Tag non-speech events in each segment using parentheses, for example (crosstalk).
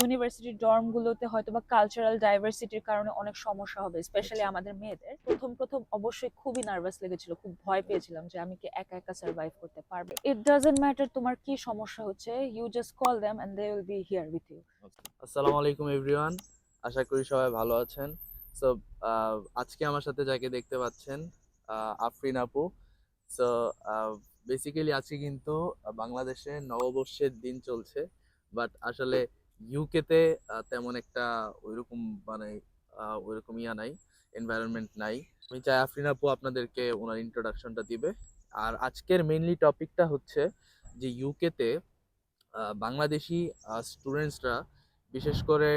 ইউনিভার্সিটির ডর্মগুলোতে হয়তো বা কালচারাল ডাইভার্সিটির কারণে অনেক সমস্যা হবে স্পেশালি আচ্ছা। আমাদের মেয়েদের। প্রথম প্রথম অবশ্যই খুবই নার্ভাস লেগেছিল খুব ভয় পেয়েছিলাম যে আমি কি একা একা সার্ভাইভ করতে পারব। ইট ডাজন্ট ম্যাটার তোমার কি সমস্যা হচ্ছে you just call them and they will be here with you আসসালামু আলাইকুম এভরিওয়ান আশা করি সবাই ভালো আছেন। সো আজকে আমার সাথে যাকে দেখতে পাচ্ছেন আফরিন আপু। সো বেসিক্যালি আজকে কিন্তু বাংলাদেশে নববর্ষের দিন চলছে বাট আসলে ইউকেতে তেমন একটা ওইরকম মানে ওইরকম ইয়া নাই এনভায়রনমেন্ট নাই। আমি চাই আফরিন আপু আপনাদেরকে ওনার ইন্ট্রোডাকশনটা দিবে। আর আজকের মেইনলি টপিকটা হচ্ছে যে ইউকেতে বাংলাদেশি স্টুডেন্টসরা বিশেষ করে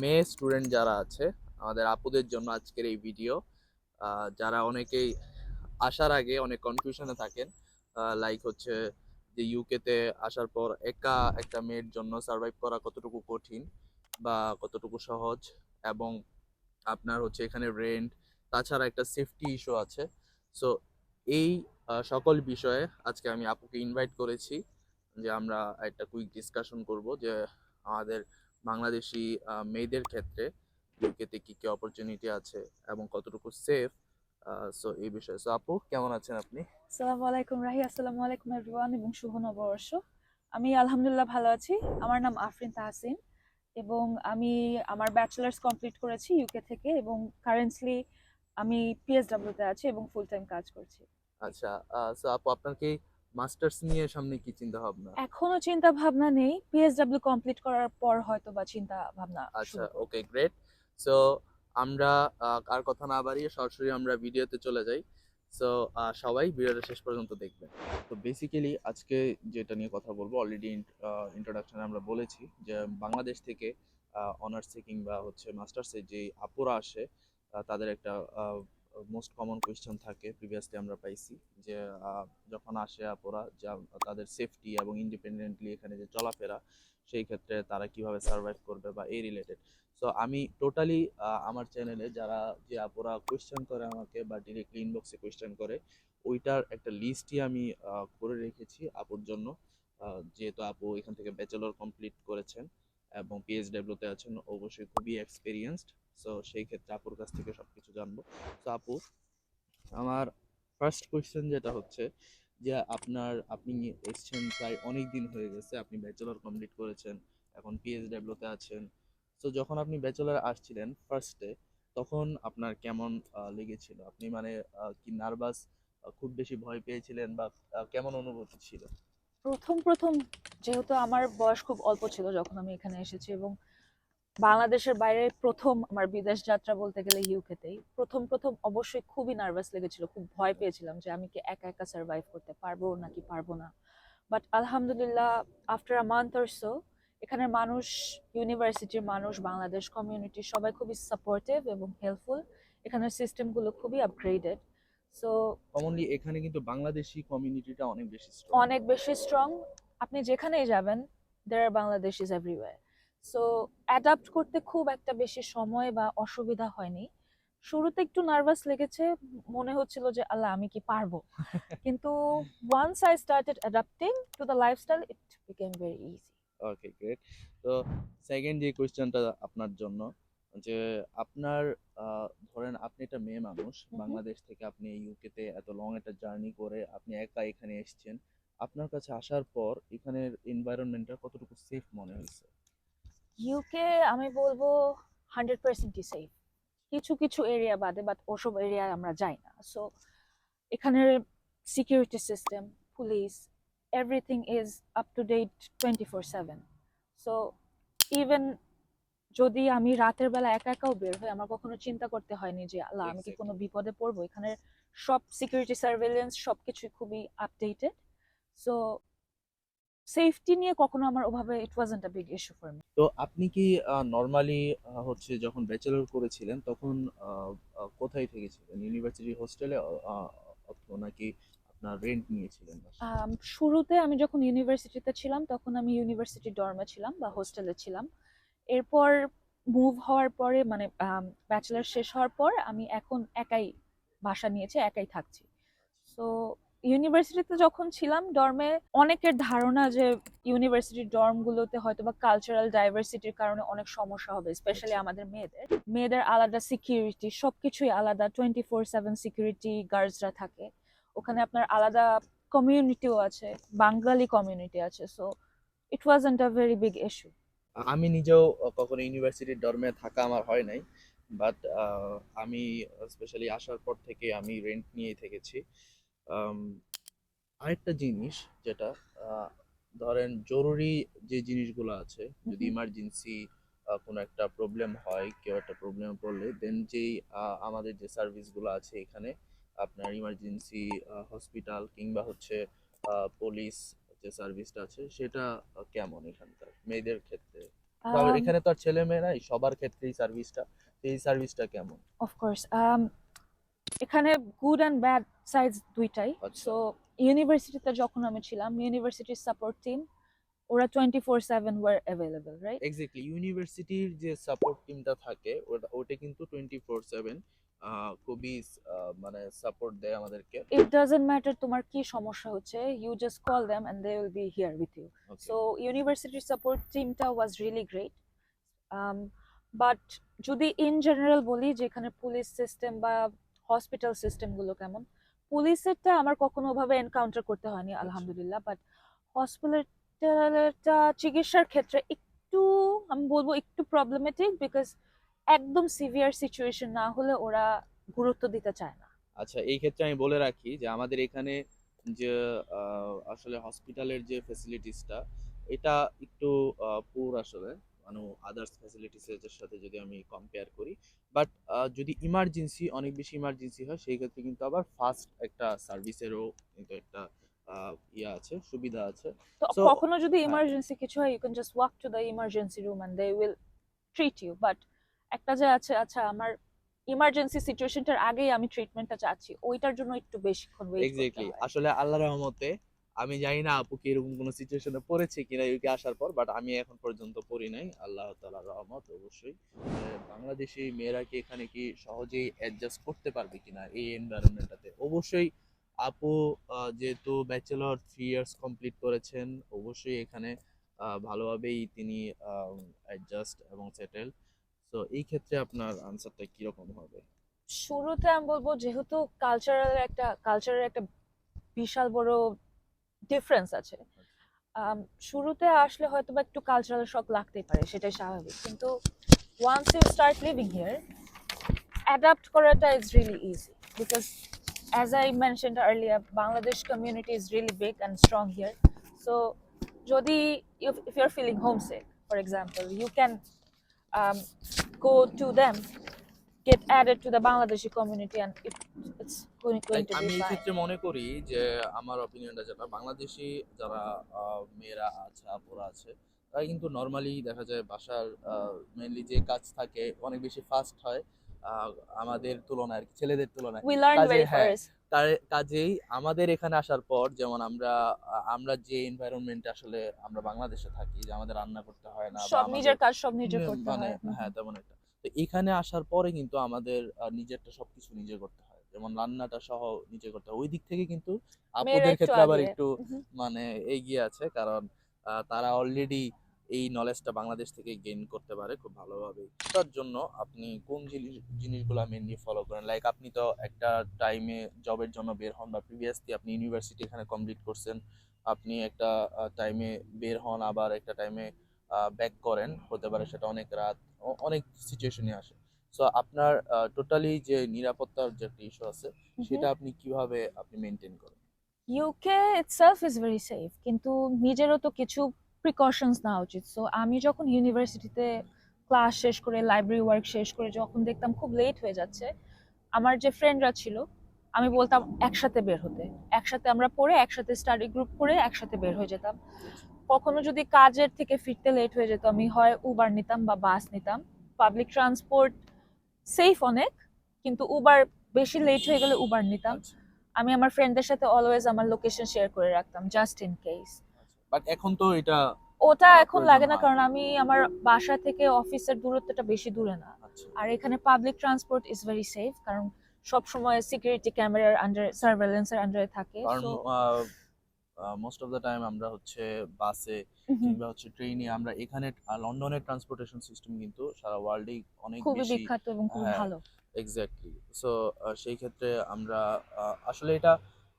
মেয়ে স্টুডেন্ট যারা আছে, আমাদের আপুদের জন্য আজকের এই ভিডিও যারা অনেকেই আসার আগে অনেক কনফিউশনে থাকেন লাইক হচ্ছে যে ইউকেতে আসার পর একা একটা মেয়ের জন্য সার্ভাইভ করা কতটুকু কঠিন বা কতটুকু সহজ এবং আপনার হচ্ছে এখানে রেন্ট তাছাড়া একটা সেফটি ইস্যু আছে। সো এই সকল বিষয়ে আজকে আমি আপুকে ইনভাইট করেছি যে আমরা একটা কুইক ডিসকাশন করব যে আমাদের বাংলাদেশি মেয়েদের ক্ষেত্রে ইউকেতে কি কি অপরচুনিটি আছে এবং কতটুকু সেফ সো এই বিষয়ে। সো আপু কেমন আছেন আপনি? আসসালামু আলাইকুম রাহি আসসালামু আলাইকুম এভরিওয়ান এবং শুভ নববর্ষ। আমি আলহামদুলিল্লাহ ভালো আছি। আমার নাম আফরিন তাহসিন এবং আমি আমার ব্যাচেলার্স কমপ্লিট করেছি ইউকে থেকে এবং কারেন্টলি আমি পিএসডব্লিউ তে আছি এবং ফুল টাইম কাজ করছি। আচ্ছা সো আপু আপনার কি মাস্টার্স নিয়ে সামনে কি চিন্তা ভাবনা? এখনও চিন্তা ভাবনা নেই। পিএসডব্লিউ কমপ্লিট করার পর হয়তো বা চিন্তা ভাবনা আচ্ছা ওকে গ্রেট সো আমরা আর কথা না বাড়িয়ে সরাসরি আমরা ভিডিওতে চলে যাই। সো সবাই ভিডিওটা শেষ পর্যন্ত দেখবেন। তো বেসিক্যালি আজকে যেটা নিয়ে কথা বলব অলরেডি ইন্ট্রোডাকশনে আমরা বলেছি যে বাংলাদেশ থেকে অনার্সে কিংবা হচ্ছে মাস্টার্সের যে আপুরা আসে তাদের একটা মোস্ট কমন কোয়েশ্চেন থাকে প্রিভিয়াসলি আমরা পাইছি যে যখন আসে আপুরা যা, তাদের সেফটি এবং ইন্ডিপেন্ডেন্টলি এখানে যে চলাফেরা, সেই ক্ষেত্রে তারা কীভাবে সার্ভাইভ করবে বা এই রিলেটেড সো আমি টোটালি আমার চ্যানেলে যারা যে আপুরা কোয়েশ্চেন করে আমাকে বা ডিরেক্টলি ইনবক্সে কোয়েশ্চেন করে, ওইটার একটা লিস্টই আমি করে রেখেছি আপুর জন্য। যেহেতু আপু এখান থেকে ব্যাচেলর কমপ্লিট করেছেন এবং পিএইচডব্লিউতে আছেন, অবশ্যই খুবই এক্সপিরিয়েন্সড সো সেই ক্ষেত্রে আপুর কাছ থেকে সব কিছু জানব। তো আপু, আমার ফার্স্ট কোয়েশ্চেন যেটা হচ্ছে যে, আপনার, আপনি এসছেন প্রায় অনেক দিন হয়ে গেছে, আপনি ব্যাচেলর কমপ্লিট করেছেন, এখন পিএইচ পিএইচডব্লিউতে আছেন। তো যখন আপনি ব্যাচেলর আসছিলেন ফার্স্টে তখন আপনার কেমন লেগেছিল? আপনি মানে কি নার্ভাস খুব বেশি ভয় পেয়েছিলেন বা কেমন অনুভূতি ছিল? প্রথম প্রথম যেহেতু আমার বয়স খুব অল্প ছিল যখন আমি এখানে এসেছি এবং বাংলাদেশের বাইরে প্রথম আমার বিদেশ যাত্রা বলতে গেলে ইউকেতেই প্রথম প্রথম অবশ্যই খুবই নার্ভাস লেগেছিল খুব ভয় পেয়েছিলাম যে আমি কি একা একা সার্ভাইভ করতে পারব নাকি পারব না। বাট আলহামদুলিল্লাহ after a month or so এখানের মানুষ ইউনিভার্সিটির মানুষ বাংলাদেশ কমিউনিটি সবাই খুবই সাপোর্টিভ এবং হেল্পফুল এখানের সিস্টেমগুলো খুবই আপগ্রেডেড সো কমনলি এখানে কিন্তু বাংলাদেশি কমিউনিটিটা অনেক বেশি। অনেক বেশি স্ট্রং আপনি যেখানেই যাবেন there are Bangladesh is everywhere so adapt করতে খুব একটা বেশি সময় বা অসুবিধা হয়নি। শুরুতে একটু নার্ভাস লেগেছে মনে হচ্ছিল যে আল্লাহ আমি কি পারব? (laughs) কিন্তু once I started adapting to the lifestyle it became very easy okay great তো সেকেন্ড যে কোয়েশ্চেনটা আপনার জন্য যে আপনার ধরেন আপনি একটা মেয়ে মানুষ বাংলাদেশ থেকে আপনি ইউকেতে এত লং একটা জার্নি করে আপনি একা এখানে এসেছেন আপনার কাছে আসার পর এখানের এনভায়রনমেন্টটা কতটুকু সেফ মনে হয়েছে? ইউকে আমি বলব হান্ড্রেড পার্সেন্টই সেফ কিছু কিছু এরিয়া বাদে বাট ওসব এরিয়ায় আমরা যাই না। সো এখানের security system police everything is up to date twenty four seven so even যদি আমি রাতের বেলা একা একাও বের হই আমার কখনো চিন্তা করতে হয়নি যে আল্লাহ আমি কি কোনো বিপদে পড়ব? এখানে সব সিকিউরিটি সার্ভেলেন্স সব কিছুই খুবই আপডেটেড সো সেফটি নিয়ে কখনো আমার ওভাবে it wasn't a big issue for me তো আপনি কি নর্মালি হচ্ছে যখন ব্যাচেলর করেছিলেন তখন কোথায় থেকেছিলেন? ইউনিভার্সিটি হোস্টেলে অথবা নাকি আপনার রেন্ট নিয়েছিলেন? শুরুতে আমি যখন ইউনিভার্সিটিতে ছিলাম তখন আমি ইউনিভার্সিটি ডর্মে ছিলাম বা হোস্টেলে ছিলাম। এরপর মুভ হওয়ার পরে মানে ব্যাচেলার শেষ হওয়ার পর আমি এখন একাই বাসা নিয়েছি একাই থাকছি। সো ইউনিভার্সিটিতে যখন ছিলাম ডর্মে অনেকের ধারণা যে ইউনিভার্সিটির ডর্মগুলোতে হয়তো বা কালচারাল ডাইভার্সিটির কারণে অনেক সমস্যা হবে স্পেশালি আচ্ছা। আমাদের মেয়েদের। মেয়েদের আলাদা সিকিউরিটি সবকিছুই আলাদা টোয়েন্টি ফোর সেভেন সিকিউরিটি গার্ডসরা থাকে। ওখানে আপনার আলাদা কমিউনিটিও আছে বাঙালি কমিউনিটি আছে so it wasn't a very big issue আমি নিজেও কখনো ইউনিভার্সিটির ডর্মে থাকা আমার হয় নাই বাট আমি স্পেশালি আসার পর থেকে আমি রেন্ট নিয়েই থেকেছি। আরেকটা জিনিস যেটা ধরেন জরুরি যে জিনিসগুলো আছে যদি। ইমার্জেন্সি কোনো একটা প্রবলেম হয় কেউ একটা প্রবলেমে পড়লে দেন যেই আমাদের যে সার্ভিসগুলো আছে এখানে আপনার ইমার্জেন্সি হসপিটাল কিংবা হচ্ছে পুলিশ যে সার্ভিসটা আছে সেটা কেমন এখানকার মেয়েদের ক্ষেত্রে এখানে তো আর ছেলে মেয়ে নাই সবার ক্ষেত্রেই সার্ভিসটা এই সার্ভিসটা কেমন অফকোর্স এখানে গুড অ্যান্ড ব্যাড সাইডস দুইটাই। আচ্ছা। সো ইউনিভার্সিটিতে যখন আমি ছিলাম ইউনিভার্সিটির সাপোর্ট টিম ওরা twenty four seven were available right exactly ইউনিভার্সিটির যে সাপোর্ট টিমটা থাকে ওটা ওটা কিন্তু টোয়েন্টি ফোর সেভেন খুবই মানে সাপোর্ট দেয় আমাদেরকে। ইট ডাজন্ট ম্যাটার তোমার কি সমস্যা হচ্ছে you just call them and they will be here with you so ইউনিভার্সিটির সাপোর্ট টিমটা ওয়াজ রিয়েলি গ্রেট বাট যদি ইন জেনারেল বলি যে এখানে পুলিশ সিস্টেম বা হসপিটাল সিস্টেমগুলো কেমন? পুলিশেরটা আমার কখনো ভাবে এনকাউন্টার করতে হয়নি আলহামদুলিল্লাহ বাট হসপিটালটা চিকিৎসার ক্ষেত্রে একটু আমি বলব একটু প্রবলেমেটিক বিকজ একদম সিভিয়ার সিচুয়েশন না হলে ওরা গুরুত্ব দিতে চায় না। আচ্ছা এই ক্ষেত্রে আমি বলে রাখি যে আমাদের এখানে যে আসলে হসপিটালের যে ফেসিলিটিসটা এটা একটু পুর আসলে। মানে আদার্স ফ্যাসিলিটিসের সাথে যদি আমি কম্পেয়ার করি। বাট যদি ইমার্জেন্সি অনেক বেশি ইমার্জেন্সি হয় সেই ক্ষেত্রে কিন্তু আবার ফাস্ট একটা সার্ভিসেরও কিন্তু একটা ইয়ে আছে সুবিধা আছে। তো কখনো যদি হ্যাঁ। ইমার্জেন্সি কিছু হয় you can just walk to the emergency room and they will treat you but একটা যে আছে আচ্ছা আমার ইমার্জেন্সি সিচুয়েশনটার আগেই আমি ট্রিটমেন্টটা চাচ্ছি ওইটার জন্য একটু বেশিক্ষণ ওয়েট করতে এক্স্যাক্টলি হয়। আসলে আল্লাহ রহমতে আমি জানি না আপু কি এরকম কোনো সিচুয়েশনে পড়েছে কিনা ইউকে আসার পর বাট আমি এখন পর্যন্ত পড়ি নাই। আল্লাহ তাআলার রহমত, অবশ্যই। বাংলাদেশি মেয়েরা কি এখানে কি সহজেই অ্যাডজাস্ট করতে পারবে কিনা এই এনভায়রনমেন্টটাতে অবশ্যই আপু যেহেতু ব্যাচেলর থ্রি ইয়ার্স কমপ্লিট করেছেন, অবশ্যই এখানে ভালোভাবেই তিনি অ্যাডজাস্ট এবং সেটেল তো এই ক্ষেত্রে আপনার আনসারটা কীরকম হবে? শুরুতে আমি বলব, যেহেতু কালচারাল একটা কালচারের একটা বিশাল বড় ডিফারেন্স আছে। শুরুতে আসলে হয়তো বা একটু কালচারাল শক লাগতেই পারে সেটাই স্বাভাবিক। কিন্তু once you start living here adapt করাটা is really easy because as I mention earlier Bangladesh community is really big and strong here so যদি if you are feeling homesick for example you can go to them get added to the Bangladeshi community and it, it's আমি be এই ক্ষেত্রে মনে করি যে আমার অপিনিয়নটা যেটা বাংলাদেশি যারা মেয়েরা আছে আপুরা আছে তারা কিন্তু নর্মালি দেখা যায় বাসার মেনলি যে কাজ থাকে অনেক বেশি ফাস্ট হয়। আমাদের তুলনায় আর কি, ছেলেদের তুলনায়। হ্যাঁ, কাজেই আমাদের এখানে আসার পর যেমন আমরা আমরা যে এনভায়রনমেন্টে আসলে আমরা বাংলাদেশে থাকি যে আমাদের রান্না করতে হয় না সব নিজের কাজ সব নিজে করতে মানে হয় হ্যাঁ তেমন একটা। তো এখানে আসার পরে কিন্তু আমাদের নিজেরটা সবকিছু নিজে করতে হয়। যেমন রান্নাটা সহ নিজে করতে হয়। ওই দিক থেকে কিন্তু আপুদের ক্ষেত্রে আবার একটু মানে এগিয়ে আছে কারণ তারা অলরেডি এই নলেজটা বাংলাদেশ থেকে গেইন করতে পারে খুব ভালোভাবে তার জন্য আপনি কোন জিনিস জিনিসগুলো মেনলি ফলো করেন? লাইক আপনি তো একটা টাইমে জবের জন্য বের হন বা প্রিভিয়াসলি আপনি ইউনিভার্সিটি এখানে কমপ্লিট করছেন আপনি একটা টাইমে বের হন আবার একটা টাইমে ব্যাক করেন। হতে পারে সেটা অনেক রাত অনেক সিচুয়েশনে আসে। সো আপনার টোটালি যে নিরাপত্তার যে একটা ইস্যু আছে সেটা আপনি কীভাবে আপনি মেনটেন করেন? UK itself is very safe কিন্তু নিজেরও তো কিছু প্রিকশনস নেওয়া উচিত। সো আমি যখন ইউনিভার্সিটিতে ক্লাস শেষ করে লাইব্রেরি ওয়ার্ক শেষ করে যখন দেখতাম খুব লেট হয়ে যাচ্ছে আমার যে ফ্রেন্ডরা ছিল আমি বলতাম একসাথে বের হতে। একসাথে আমরা পড়ে একসাথে স্টাডি গ্রুপ করে একসাথে বের হয়ে যেতাম। কখনো যদি কাজের থেকে ফিরতে লেট হয়ে যেত আমি হয় উবার নিতাম বা বাস নিতাম। পাবলিক ট্রান্সপোর্ট সেফ অনেক কিন্তু উবার বেশি লেট হয়ে গেলে উবার নিতাম। আচ্ছা, আমি আমার ফ্রেন্ডদের সাথে অলওয়েজ আমার লোকেশন শেয়ার করে রাখতাম জাস্ট ইন কেস বাট এখন তো এটা ওটা এখন লাগে না কারণ আমি আমার বাসা থেকে অফিসের দূরত্বটা বেশি দূরে না। আচ্ছা। আর এখানে public transport is very safe কারণ সব সময় সিকিউরিটি ক্যামেরার আন্ডার সার্ভেলেন্সের আন্ডারে থাকে মোস্ট অফ দ্য টাইম আমরা হচ্ছে বাসে কিংবা হচ্ছে ট্রেনে আমরা এখানে লন্ডনের ট্রান্সপোর্টেশন সিস্টেম কিন্তু সারা ওয়ার্ল্ডেই অনেক বেশি বিখ্যাত এবং খুবই হ্যাঁ, ভালো। এক্স্যাক্টলি সো সেই ক্ষেত্রে আমরা আসলে এটা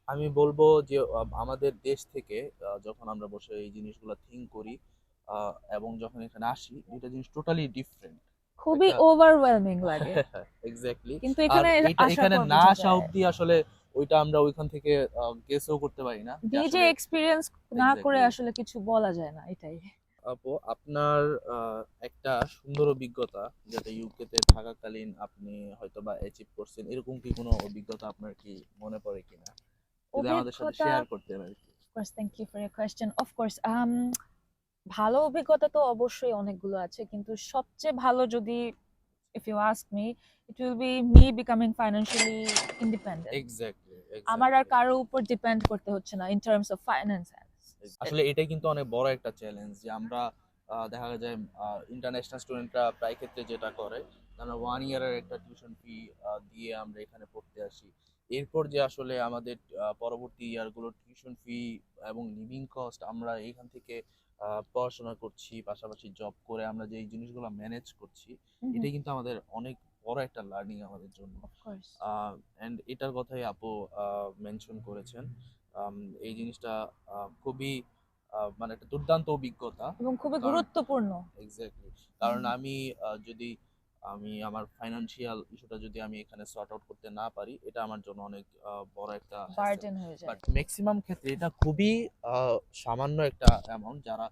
আমি বলব যে আমাদের দেশ থেকে যখন আমরা বসে এই জিনিসগুলো থিঙ্ক করি এবং যখন এখানে আসি দুইটা জিনিস টোটালি ডিফারেন্ট খুবই ওভারওয়েলমিং লাগে। (laughs) এক্স্যাক্টলি কিন্তু এখানে এখানে না আসা অবধি আসলে ওইটা আমরা ওইখান থেকে গেসও করতে পারি না নিজে এক্সপিরিয়েন্স না করে আসলে কিছু বলা যায় না এটাই। আপু আপনার একটা সুন্দর অভিজ্ঞতা যেটা ইউকেতে থাকাকালীন আপনি হয়তো বা অ্যাচিভ করছেন এরকম কি কোনো অভিজ্ঞতা আপনার কি মনে পড়ে কিনা? যদি আমাদের সাথে শেয়ার করতেন আর কি Of course, thank you for your question. Of um, ভালো অভিজ্ঞতা তো অবশ্যই অনেকগুলো আছে কিন্তু সবচেয়ে ভালো যদি if you ask me it will be me becoming financially independent. Exactly আমার আর কারোর উপর ডিপেন্ড করতে হচ্ছে না in terms of finance. আসলে এটাই কিন্তু অনেক বড় একটা চ্যালেঞ্জ যে আমরা দেখা যায় ইন্টারন্যাশনাল স্টুডেন্টরা প্রায় ক্ষেত্রে যেটা করে আমরা ওয়ান ইয়ারের একটা টিউশন ফি দিয়ে আমরা এখানে পড়তে আসি। এরপর যে আসলে আমাদের পরবর্তী ইয়ারগুলো টিউশন ফি এবং লিভিং কস্ট আমরা এখান থেকে পড়াশোনা করছি পাশাপাশি জব করে আমরা যে এই জিনিসগুলো ম্যানেজ করছি এটা কিন্তু আমাদের অনেক বড় একটা লার্নিং আমাদের জন্য. অ্যান্ড এটার কথাই আপু মেনশন করেছেন। আহ এই জিনিসটা আহ, খুবই মানে একটা দুর্দান্ত অভিজ্ঞতা। এবং খুবই গুরুত্বপূর্ণ। এক্স্যাক্টলি কারণ আমি যদি আমি আমার ফাইনান্সিয়াল ইস্যুটা যদি আমি এখানে সর্ট আউট করতে না পারি এটা আমার জন্য অনেক বড় একটা বার্ডেন হয়ে যায়। বাট ম্যাক্সিমাম ক্ষেত্রে এটা খুবই সামান্য একটা অ্যামাউন্ট যারা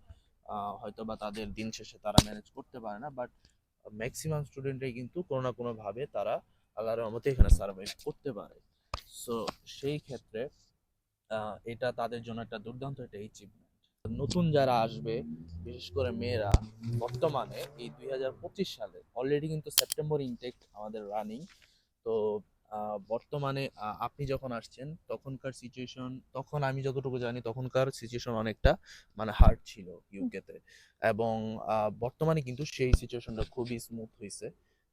হয়তো বা তাদের দিন শেষে তারা ম্যানেজ করতে পারে না বাট ম্যাক্সিমাম স্টুডেন্টরাই কিন্তু কোনো না কোনো ভাবে তারা আল্লাহর রহমতে এখানে সার্ভাইভ করতে পারে। সো সেই ক্ষেত্রে এটা তাদের জন্য একটা দুর্দান্ত একটা অ্যাচিভমেন্ট নতুন যারা আসবে, বিশেষ করে মেয়েরা, বর্তমানে এই দুই হাজার পঁচিশ সালে অলরেডি কিন্তু সেপ্টেম্বর ইনটেক আমাদের রানিং তো বর্তমানে আপনি যখন আসছেন, তখনকার সিচুয়েশন তখন আমি যতটুকু জানি, তখনকার সিচুয়েশন অনেকটা মানে হার্ড ছিল ইউকেতে এবং বর্তমানে কিন্তু সেই সিচুয়েশনটা খুবই স্মুথ হয়েছে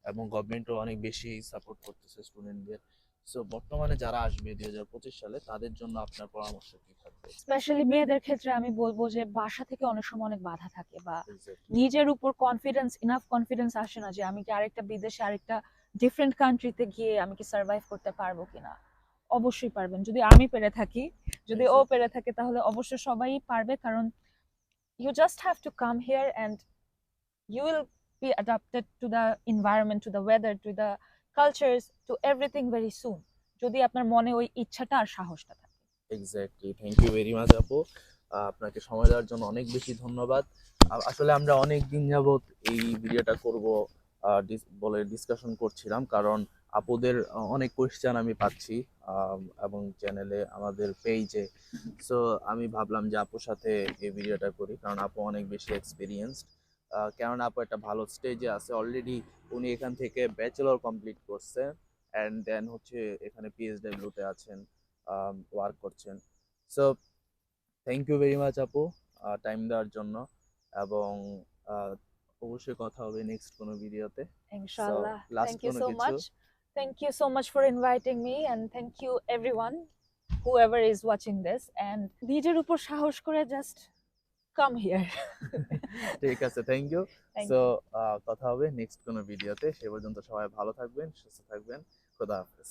এবং গভর্নমেন্টও অনেক বেশি সাপোর্ট করতেছে স্টুডেন্টদের সো বর্তমানে যারা আসবে দুই হাজার পঁচিশ সালে তাদের জন্য আপনার পরামর্শ কি থাকবে? স্পেশালি মেয়েদের ক্ষেত্রে আমি বলব যে বাসা থেকে অনেক সময় অনেক বাধা থাকে বা নিজের উপর কনফিডেন্স ইনাফ কনফিডেন্স আসে না যে আমি কি আরেকটা বিদেশে আরেকটা ডিফারেন্ট কান্ট্রিতে গিয়ে আমি কি সার্ভাইভ করতে পারব কিনা। অবশ্যই পারবেন। যদি আমি পেরে থাকি যদি ও পেরে থাকে তাহলে অবশ্যই সবাই পারবে কারণ you just have to come here and you will be adapted to the environment to the weather to the cultures to everything very soon যদি আপনার মনে ওই ইচ্ছাটা আর সাহসটা থাকে। Exactly thank you very much আপু। আপনাকে সময় দেওয়ার জন্য অনেক বেশি ধন্যবাদ। আসলে আমরা অনেক দিন যাবত এই ভিডিওটা করব বলে ডিসকাশন করছিলাম, কারণ আপুদের অনেক কোয়েশ্চেন আমি পাচ্ছি এবং চ্যানেলে আমাদের পেজে সো আমি ভাবলাম যে আপুর সাথে এই ভিডিওটা করি, কারণ আপু অনেক বেশি এক্সপিরিয়েন্সড কেননা আপু একটা ভালো স্টেজে আছে অলরেডি উনি এখান থেকে ব্যাচেলর কমপ্লিট করছে অ্যান্ড দেন হচ্ছে এখানে পিএইচডব্লিউতে আছেন ওয়ার্ক করছেন so thank you very much আপু টাইম দেওয়ার জন্য এবং অবশ্যই কথা হবে নেক্সট কোনো ভিডিওতে you কোনো so কিছু? much. Thank you so much for inviting me and thank you everyone whoever is watching this and নিজের উপর সাহস করে just come here. (laughs) ঠিক আছে থ্যাংক ইউ সো কথা হবে নেক্সট কোনো ভিডিওতে সে পর্যন্ত সবাই ভালো থাকবেন সুস্থ থাকবেন। খোদা হাফেজ।